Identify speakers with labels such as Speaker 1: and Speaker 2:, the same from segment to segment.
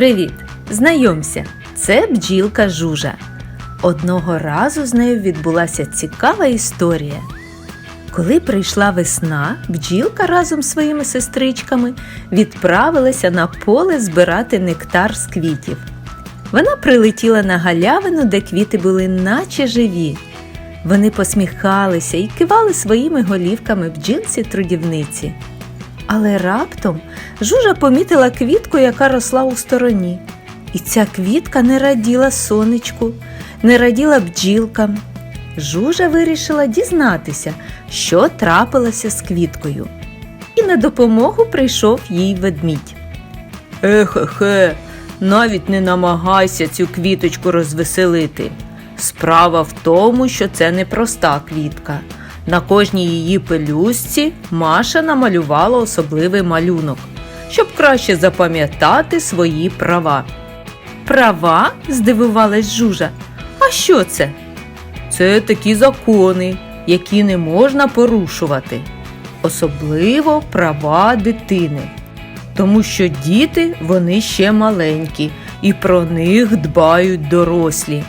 Speaker 1: Привіт! Знайомся, це бджілка Жужа. Одного разу з нею відбулася цікава історія. Коли прийшла весна, бджілка разом з своїми сестричками відправилася на поле збирати нектар з квітів. Вона прилетіла на галявину, де квіти були наче живі. Вони посміхалися і кивали своїми голівками бджілці трудівниці. Але раптом жужа помітила квітку, яка росла у стороні. І ця квітка не раділа сонечку, не раділа бджілкам. Жужа вирішила дізнатися, що трапилося з квіткою. І на допомогу прийшов їй ведмідь. Ехе-хе, навіть не намагайся цю квіточку розвеселити. Справа в тому, що це не проста квітка. На кожній її пелюстці Маша намалювала особливий малюнок, щоб краще запам'ятати свої права. Права? здивувалась Жужа. А що це? Це такі закони, які не можна порушувати, особливо права дитини. Тому що діти вони ще маленькі і про них дбають дорослі.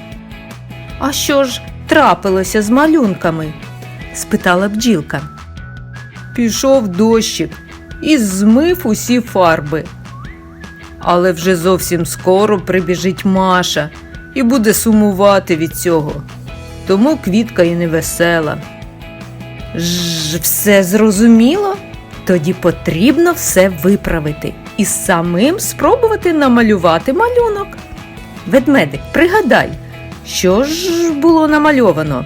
Speaker 1: А що ж трапилося з малюнками? Спитала бджілка. Пішов дощик і змив усі фарби. Але вже зовсім скоро прибіжить Маша і буде сумувати від цього. Тому квітка і невесела. Ж, все зрозуміло? Тоді потрібно все виправити і самим спробувати намалювати малюнок. Ведмедик, пригадай, що ж було намальовано?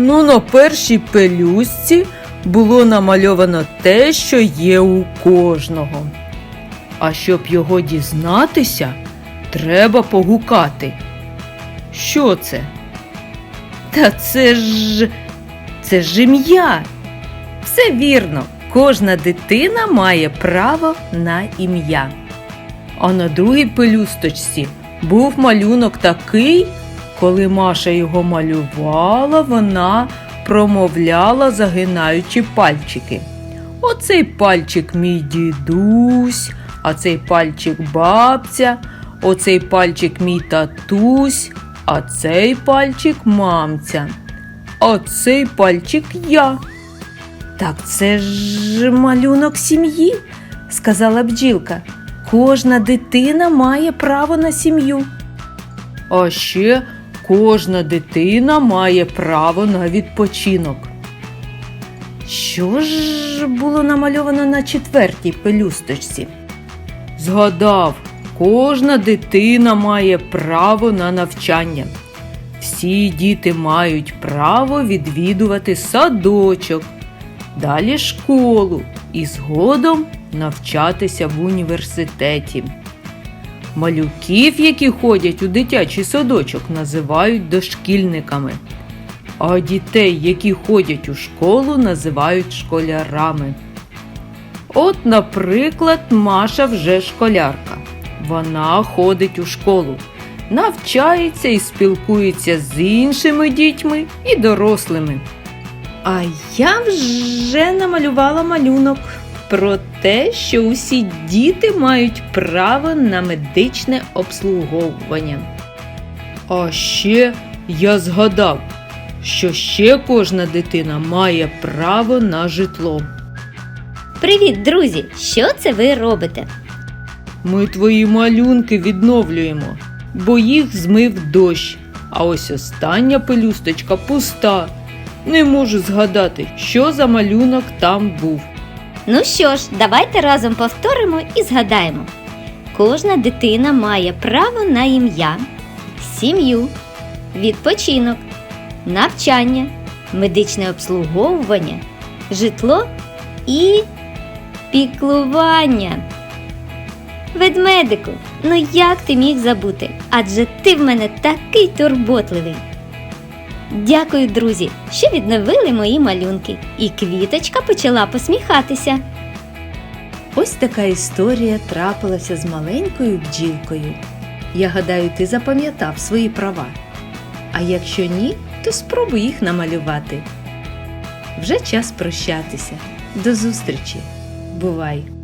Speaker 1: Ну, на першій пелюстці було намальовано те, що є у кожного. А щоб його дізнатися, треба погукати. Що це? Та це ж це ж ім'я. Все вірно, кожна дитина має право на ім'я. А на другій пелюсточці був малюнок такий, коли Маша його малювала, вона промовляла, загинаючи пальчики. Оцей пальчик мій дідусь, а цей пальчик бабця, оцей пальчик мій татусь, а цей пальчик мамця, а цей пальчик я. Так це ж малюнок сім'ї, сказала бджілка. Кожна дитина має право на сім'ю. А ще кожна дитина має право на відпочинок. Що ж було намальовано на четвертій пелюсточці? Згадав, кожна дитина має право на навчання. Всі діти мають право відвідувати садочок, далі школу і згодом навчатися в університеті. Малюків, які ходять у дитячий садочок, називають дошкільниками, а дітей, які ходять у школу, називають школярами. От, наприклад, Маша вже школярка. Вона ходить у школу, навчається і спілкується з іншими дітьми і дорослими. А я вже намалювала малюнок про те, що усі діти мають право на медичне обслуговування. А ще я згадав, що ще кожна дитина має право на житло.
Speaker 2: Привіт, друзі! Що це ви робите?
Speaker 1: Ми твої малюнки відновлюємо, бо їх змив дощ. А ось остання пелюсточка пуста. Не можу згадати, що за малюнок там був.
Speaker 2: Ну що ж, давайте разом повторимо і згадаємо. Кожна дитина має право на ім'я, сім'ю, відпочинок, навчання, медичне обслуговування, житло і піклування. Ведмедику, ну як ти міг забути? Адже ти в мене такий турботливий. Дякую, друзі, що відновили мої малюнки, і квіточка почала посміхатися.
Speaker 1: Ось така історія трапилася з маленькою бджілкою. Я гадаю, ти запам'ятав свої права. А якщо ні, то спробуй їх намалювати. Вже час прощатися. До зустрічі. Бувай!